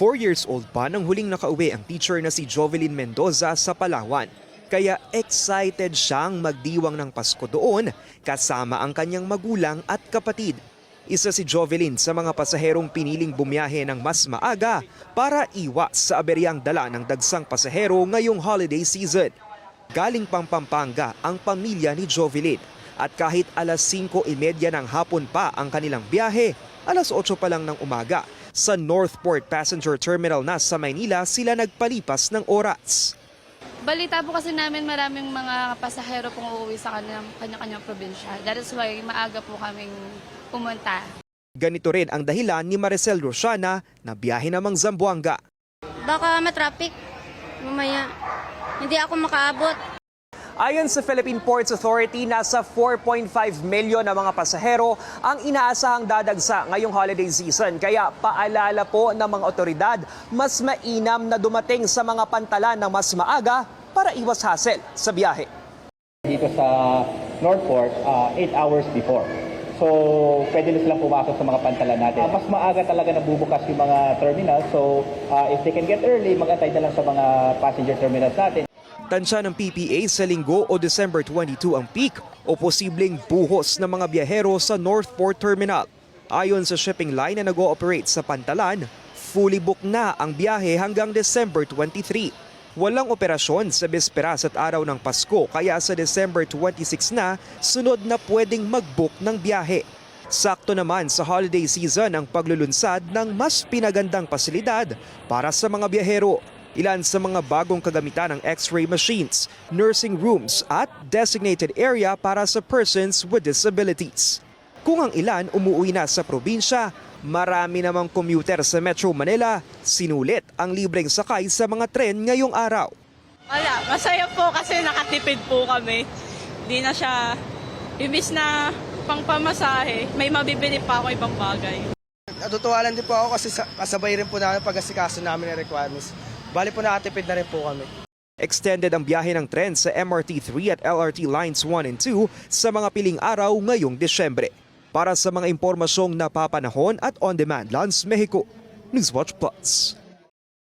Four years old pa nang huling nakauwi ang teacher na si Jovelyn Mendoza sa Palawan. Kaya excited siyang magdiwang ng Pasko doon kasama ang kanyang magulang at kapatid. Isa si Jovelyn sa mga pasaherong piniling bumiyahe ng mas maaga para iwas sa aberyang dala ng dagsang pasahero ngayong holiday season. Galing pang Pampanga ang pamilya ni Jovelyn at kahit alas 5.30 ng hapon pa ang kanilang biyahe, alas 8 pa lang ng umaga, sa Northport Passenger Terminal na sa Maynila sila nagpalipas ng oras. Balita po kasi namin maraming mga pasahero pong uuwi sa kanilang kanya-kanyang probinsya. That is why maaga po kaming pumunta. Ganito rin ang dahilan ni Maricel Rosiana na biyahe namang Zamboanga. Baka matraffic mamaya. Hindi ako makaabot. Ayon sa Philippine Ports Authority, nasa 4.5 milyon na mga pasahero ang inaasahang dadagsa ngayong holiday season. Kaya paalala po ng mga otoridad, mas mainam na dumating sa mga pantalan ng mas maaga para iwas hassle sa biyahe. dito sa Northport 8 hours before. So, pwede na silang pumasok sa mga pantalan natin. Ah, mas maaga talaga nabubukas yung mga terminal. So, ah, if they can get early, mag-antay na lang sa mga passenger terminals natin. Tansya ng PPA sa linggo o December 22 ang peak o posibleng buhos ng mga biyahero sa Northport Terminal. Ayon sa shipping line na nag-ooperate sa Pantalan, fully booked na ang biyahe hanggang December 23. Walang operasyon sa bisperas at araw ng Pasko kaya sa December 26 na sunod na pwedeng mag-book ng biyahe. Sakto naman sa holiday season ang paglulunsad ng mas pinagandang pasilidad para sa mga biyahero. Ilan sa mga bagong kagamitan ng x-ray machines, nursing rooms at designated area para sa persons with disabilities. Kung ang ilan umuwi na sa probinsya, marami namang commuter sa Metro Manila, sinulit ang libreng sakay sa mga tren ngayong araw. Wala, masaya po kasi nakatipid po kami. Di na siya, imbis na pangpamasahe, may mabibili pa ako ibang bagay. Natutuwa lang din po ako kasi sa- kasabay rin po namin pag-asikaso namin ng requirements. Bali po nakatipid na rin po kami. Extended ang biyahe ng tren sa MRT3 at LRT Lines 1 and 2 sa mga piling araw ngayong Desyembre. Para sa mga impormasyong napapanahon at on-demand Lance Mexico, Newswatch Plus.